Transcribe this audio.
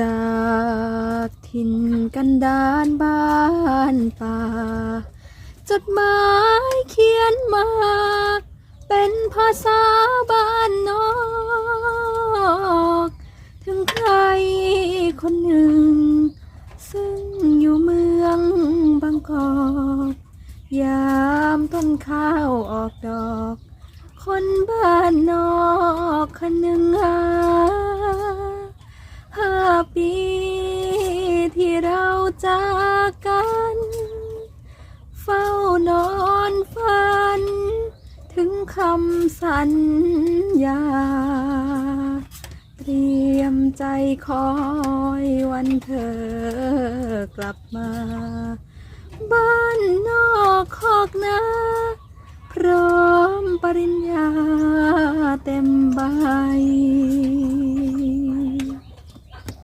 จากถิ่นกันดานบ้านป่า จดหมายเขียนมา เป็นภาษาบ้านนอก ถึงใครคนหนึ่ง ซึ่งอยู่เมืองบางกอกยามต้นข้าวออกดอก คนบ้านนอก ปีที่เราจากกัน เฝ้านอนฝัน ถึงคำสัญญา เตรียมใจคอยวันเธอกลับมา บ้านนอกคอกนาพร้อมปริญญาเต็มใบ